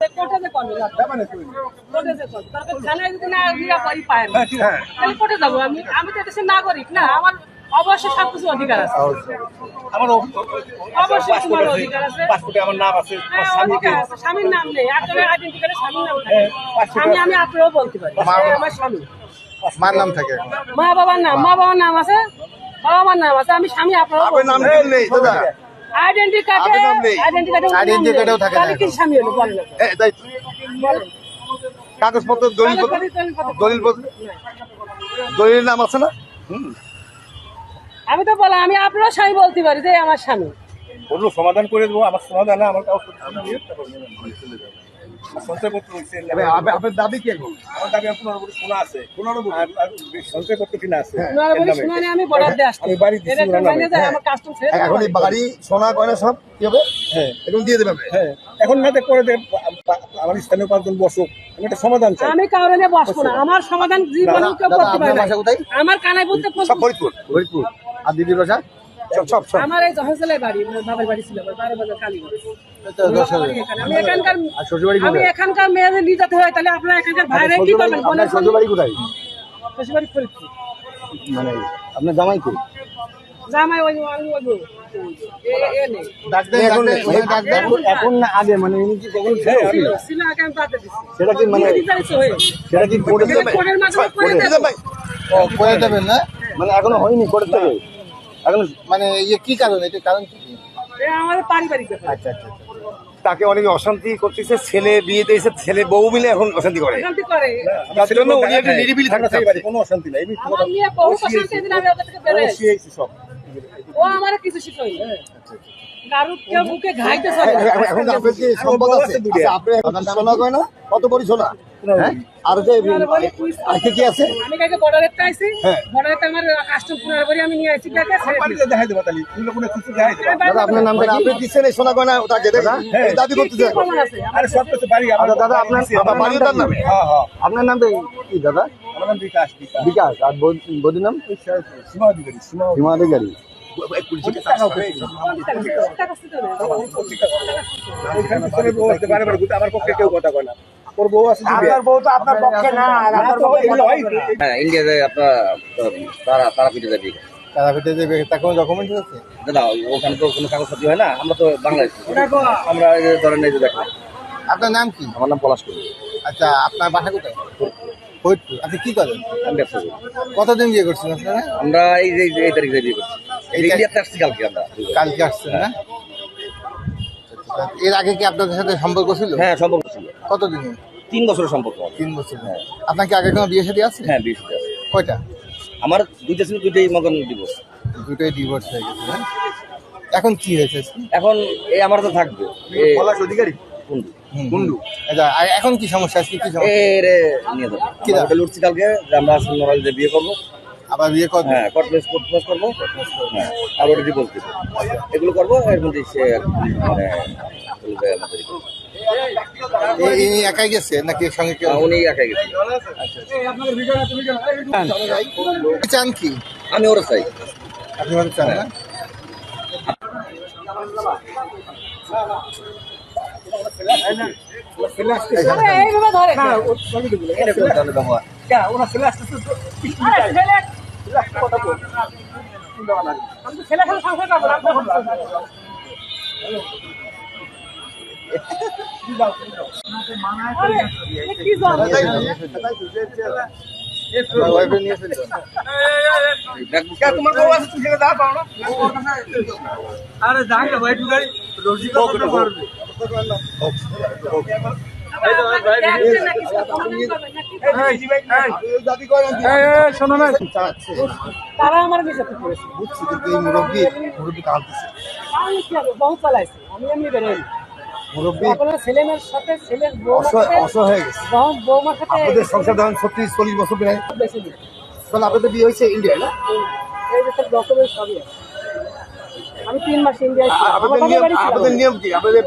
কোর্টে যে করবে না কোর্টে যে করবে তারপর থানায় যদি না গিয়ে পায় তাহলে কোর্টে যাব। আমি আমি তো দেশের নাগরিক না? আমার অবশ্যই সব কিছু অধিকার আছে। আমার অবশ্যই তোমার অধিকার আছে। পাসপোর্টে আমার নাম আছে। হ্যাঁ, অধিকার আছে। স্বামীর নাম নেই। আপনার আইডেন্টি কার্ডে স্বামীর নাম থাকে। স্বামী আমি আপনারও বলতে পারি। আমার স্বামী। মার নাম থাকে। মা বাবার নাম মা। বাবার নাম আছে। বাবা মার নাম আছে। আমি স্বামী আপনারও আপনার নাম নেই দাদা। আইডেন্টি কার্ডে। আইডেন্টি কার্ডে আইডেন্টি কার্ডেও থাকে না কি স্বামী হলো? না। তাই কাগজপত্র দলিল দলিল- দলিল নাম আছে না? আমি তো বললাম আমি আপনার স্বামী বলতে পারি যে আমার স্বামী। বলল সমাধান করে দেবো আমার সমাধান না আমার কাগজ সঞ্চয়পত্র হচ্ছে আপনার দাবি কি এখন? আমার দাবি পনেরো কোটি সোনা আছে। পনেরো সঞ্চয়পত্র কিনা আছে? ওনারা বলি শুনানি আমি বাড়ি। এখন এই বাড়ি সোনা গয়না সব কি হবে? হ্যাঁ। এখন দিয়ে দেবে। হ্যাঁ। এখন না করে দে আমার স্থানীয় পাঁচজন বসুক আমি একটা সমাধান চাই। আমি কারণে নিয়ে বসবো না। আমার সমাধান জীবনে কেউ করতে পারে না। আমার কানাই বলতে সব ফরিদপুর। ফরিদপুর। আর দিদির বাসা? সব সব সব। আমার এই জহরজলের বাড়ি বাবার বাড়ি ছিল বারো বাজার কালীগঞ্জ এটা দশ হাজার। আমি এখানকার আর শ্বশুরবাড়ি আমি এখানকার মেয়েদের নিয়ে যেতে হয় তাহলে আপনারা এখানকার ভাইরা কি করবেন আপনার শ্বশুরবাড়ি কোথায়? শ্বশুরবাড়ি ফরিদপুর। মানে আপনার জামাই ওই। এখন আগে মানে। সেটা কি মানে সেটা কি করে দেবে। না? মানে এখনও হয়নি করে দেবে। এখন মানে ইয়ে কি কারণ এটা কারণ কি আমাদের পারিবারিক ব্যাপার আচ্ছা আচ্ছা তাকে অনেকে অশান্তি করতেছে ছেলে বিয়ে দিয়েছে ছেলে বউ মিলে এখন অশান্তি করে অশান্তি করে তার জন্য উনি একটু নিরিবিলি থাকতে কোনো অশান্তি নাই ও আমার কিছু শিখোই এখন- আপনার সম্পদ আছে আচ্ছা, আপনার কত হ্যাঁ আর যে আর কি কি আছে আমি কাকে বর্ডারের আইছি হ্যাঁ। বর্ডারের আমার কাস্টম পুনরায় করে আমি নিয়ে আইছি কাকে ছেড়ে দেখাই দেবো তাহলে তুমি কোনো কিছু দেখাই দেবো দাদা আপনার নামটা কি আপনি দিচ্ছেন এই সোনা গয়না ওটাকে দেখেন এই দাবি করতেছে কি প্রমাণ আছে? আরে সব কিছু বাড়ি আমার আচ্ছা দাদা আপনার আপনার বাড়ি তার নামে হ্যাঁ হ্যাঁ আপনার নামটা কি দাদা আমার নাম বিকাশ আর বদির নাম সীমা অধিকারী সীমা অধিকারী আমার পক্ষে কেউ কথা কয় না ওর বউ আছে আপনার বউ তো আপনার পক্ষে না আপনার তো এগুলো হয়। হ্যাঁ ইন্ডিয়াতে আপনার তারা তারা পিঠে যাবে তারা ফেটে দেবে তার কোনো ডকুমেন্ট আছে? দাদা ওখানে তো কোনো কাগজপাতি হয় না আমরা তো বাংলাদেশ। আমরা ধরেন এই যে দেখেন। আপনার নাম কি? আমার নাম পলাশ করি আচ্ছা আপনার বাসা কোথায়? ফরিদপুর। আপনি কি করেন? কতদিন বিয়ে করছেন আপনারা? আমরা এই যে এই তারিখে বিয়ে করছি। এই ইন্ডিয়াতে আসছি কালকে আমরা। কালকে আসছেন না? আচ্ছা, এর আগে কি আপনাদের সাথে সম্পর্ক ছিল? হ্যাঁ সম্পর্ক ছিল। কতদিন? তিন বছরের সম্পর্ক তিন বছর। আপনার কি আগে কোনো বিয়ে সাথে আছে? হ্যাঁ বিয়ে সাথে আছে। কয়টা? আমার দুইটা ছিল দুইটাই মতন ডিভোর্স দুটোই ডিভোর্স হয়ে গেছে না এখন কি হয়েছে? এখন এই আমার তো থাকবে। এ- পলাশ অধিকারী? কুন্ডু। কুন্ডু আচ্ছা এখন কি সমস্যা? আজকে কি সমস্যা? এ রে নিয়ে যাব কি দাও? হোটেলে কালকে যে আমরা সুন্দরভাবে যে বিয়ে করব। আবার বিয়ে করবেন হ্যাঁ কোর্ট প্লেস করব। হ্যাঁ আর ওটা ডিভোর্স দিব। এগুলো করব এর মধ্যে সে মানে ইনি একাই গেছে নাকি সঙ্গে কেউ উনি একাই গেছে চান কি আমি ওরা চাই আপনি হতে চান না তো ছেলে সংসার আরে, না ভাই করতে পারবে তারা আমার বিষয়টা করেছে। বুঝছি কিন্তু এই মুরব্বী মুরব্বী কাঁদতেছে। বহু চালাইছি আমি এমনি বেরোই আপনাদের সংসার ধরেন ছত্রিশ চল্লিশ বছর প্রায় বেশি দিন তাহলে আপনাদের বিয়ে হয়েছে ইন্ডিয়ায় না। আমি তিন মাস ইন্ডিয়ায়। আপনাদের নিয়ম বাড়ি ছিল। আপনাদের নিয়ম কি? আপনাদের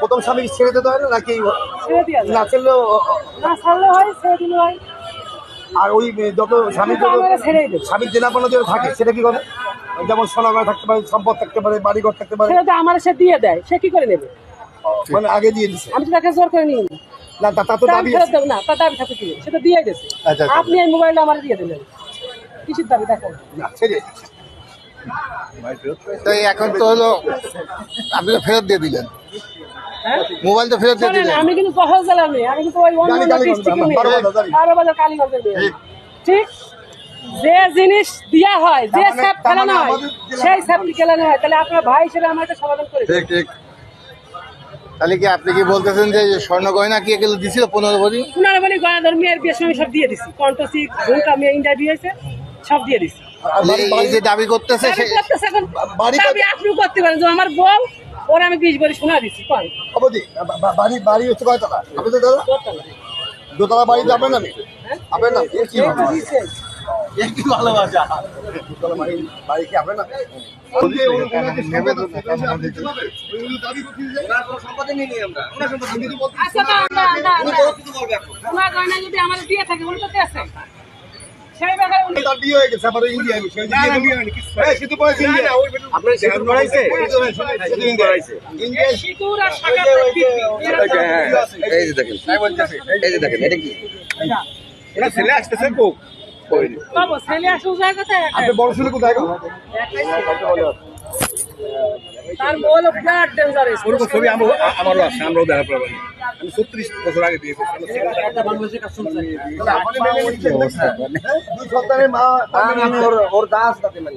প্রথম স্বামী ছেড়ে দিতে হয় না নাকি। না ছেড়লেও না ছাড়লে হয় ছেড়ে দিলে হয়। আর ওই যত স্বামী যত স্বামীর জেনাপনা যেটা থাকে সেটা কি করে? যেমন সোনাগড় থাকতে পারে সম্পদ থাকতে পারে বাড়িঘর থাকতে পারে। আমার সে দিয়ে দেয় সে কি করে নেবে মানে আগে দিয়ে দিছে। আমি তো তাকে জোর করে নিই। না তা- দাবি ফেরত না তার দাবি থাকে কি? সেটা দিয়ে গেছে। আচ্ছা, আচ্ছা। আপনি এই মোবাইলটা আমার দিয়ে দিলেন। কিসের দাবি দেখেন না, ছেড়ে। তো এখন তো হলো আপনি তো ফেরত দিয়ে দিলেন। হ্যাঁ? মোবাইল তো ফেরত দিয়ে দিলেন। আমি কিন্তু কহল জেলার মেয়ে আমি কিন্তু ওই অন্য জানি, জানি, ডিস্ট্রিক্টের জানি, মেয়ে বারো বাজার, জানি। বারো বাজার কালীগঞ্জের ঠিক। যে জিনিস হয় যে মানে- স্যাপ খেলানো মানে হয় সেই স্যাপটি খেলানো হয়। তাহলে আপনার ভাই হিসেবে আমার একটা সমাধান করে দিন। ঠিক ঠিক। তাহলে কি আপনি কি বলতেছেন যে স্বর্ণ গয়না কি এগুলো দিছিল পনেরো ভরি? পুনরায় মানে গয়নাধর মেয়ের বিয়ের সময় সব দিয়ে দিছি। কণ্ঠসি ঝুমকা মেয়ে ইন্ডিয়া দিয়েছে সব দিয়ে দিছি। এই যে দাবি করতেছে দাবি সে- করতেছে এখন বাড়ি দাবি করতে পারেন। যে আমার বউ ওর আমি বিশ শোনা দিচ্ছি কন? অবধি বা- বা- বাড়ি বাড়ি হচ্ছে কয়তলা? আপনি তো দাদা? দোতলা। বাড়ি যাবেন না আপনার নাম কি নাম? ভালোবাসা। বাড়ি কি নেই নি দেখেন। এই যে দেখেন এটা কি? বাবু, ছেলে আসতেছে উজায় কোথায়? আপনি বড় ছেলে কোথায় গো? dangerous। ছবি আমারও আছে আমরাও দেখা পাবো আমি ছত্রিশ বছর আগে দিয়েছি তাহলে আপনি নিচ্ছেন নাকি? দুই সন্তানের মা তার মেনে। ওর ওর দাস তাতে মানে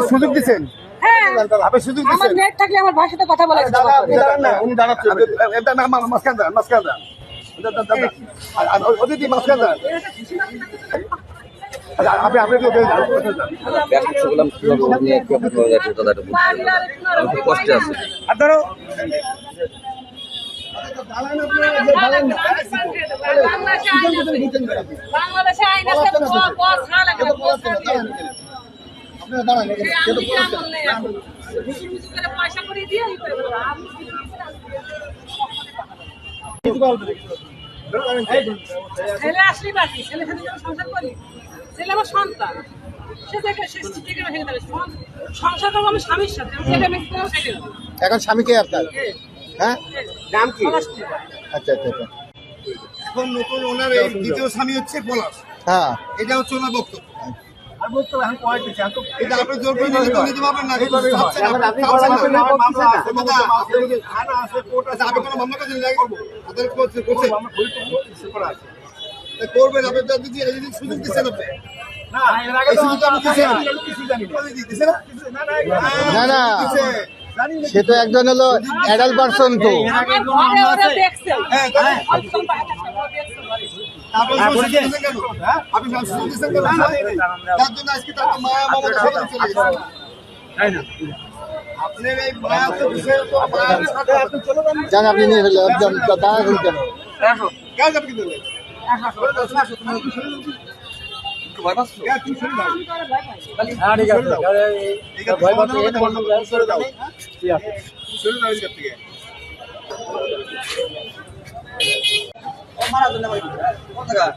তো সু- না, না, আপনি তো সুযোগ দিচ্ছেন হ্যাঁ। আপনি সুযোগ আমার দিচ্ছেন নেট থাকলে আমার ভাষাতে কথা বলা যেতে দাদা, আপনি দাঁড়ান না, উনি দাঁড়াচ্ছে। আপনি- এটা না, মা- মাঝখানে দাঁড়ান, দাঁড়ান। আচ্ছা, আপনি আপনি কীভাবে নিয়ে। আমি খুব কষ্টে আছি আর ধরো। বাংলাদেশে আইন আছে আপনারা দাঁড়ান, পয়সা করে দিয়ে ই করে দেবো। আমি কিছু ছেলে আসলি বাকি ছেলে সাথে সংসার করি ছেলে আমার সন্তান। সংসার করব আমি স্বামীর সাথে এখন স্বামীকে আপনার হ্যাঁ? নাম কি? আচ্ছা আচ্ছা আচ্ছা। এখন নতুন ওনার এই দ্বিতীয় স্বামী হচ্ছে পলাশ। হ্যাঁ। এটা হচ্ছে ওনার বক্তব্য। করবেন, আপনি সুযোগ দিচ্ছেন আপনি। না না সে তো একজন হলো অ্যাডাল্ট পার্সন তো। হ্যাঁ, একদম বাইরে থেকে ওরা দেখছে ঘরে। আপনি। জান নিয়ে ফেলে দাঁড়ান কেন? কাজ আপনি 马拉顿那边，我那个。